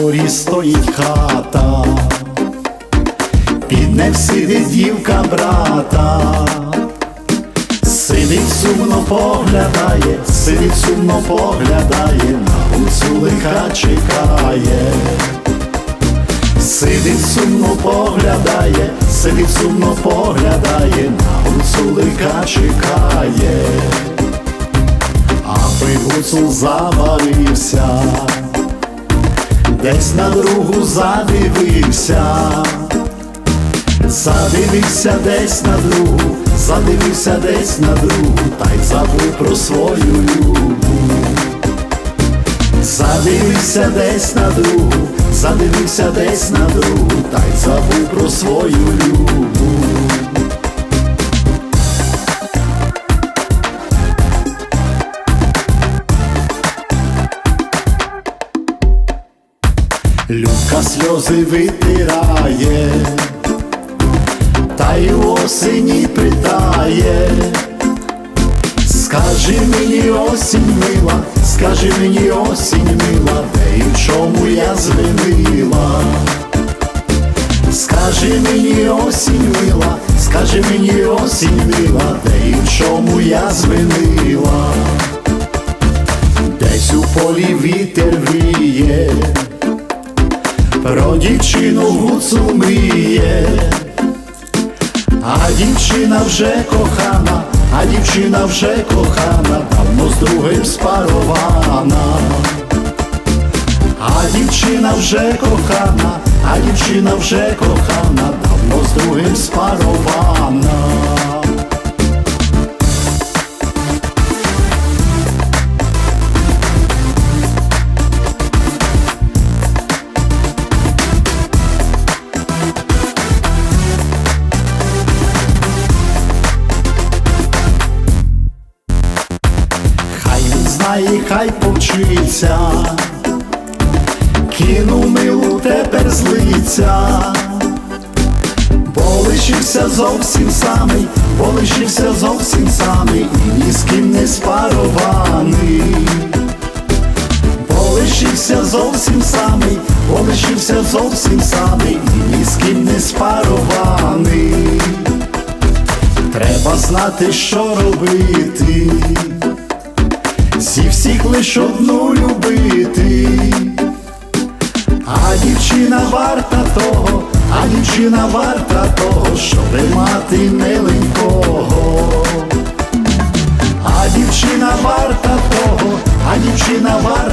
дворі стоїть хата, під ним сидить дівка брата, сидить сумно поглядає, сидить сумно поглядає, на гуцулика чекає. Сидить сумно поглядає, сидить сумно поглядає, на гуцулика чекає, аби гуцул завалився, десь на другу задивився, задивився десь на другу, задивився десь на другу, та й забув про свою любов. Задивився десь на другу, задивився десь на другу, та й забув про свою любов. Любка сльози витирає, та й осені питає. Скажи мені осінь мила, скажи мені осінь мила, де і в чому я звинила. Скажи мені осінь мила, скажи мені осінь мила, де і в чому я звинила. Десь у полі вітер віє, про дівчину гуцул. А дівчина вже кохана, а дівчина вже кохана, давно з другим спарована. А дівчина вже кохана, а дівчина вже кохана, давно з другим спарована. Знає, хай повчиться, кину милу тепер злиться, бо лишився зовсім самий, бо лишився зовсім самий, і ні з ким не спарований, бо лишився зовсім самий, бо лишився зовсім самий, і ні з ким не спарований. Треба знати, що робити зі всіх лиш одну любити, а дівчина варта того, а дівчина варта того, щоб мати миленького, а дівчина варта того, а дівчина варта.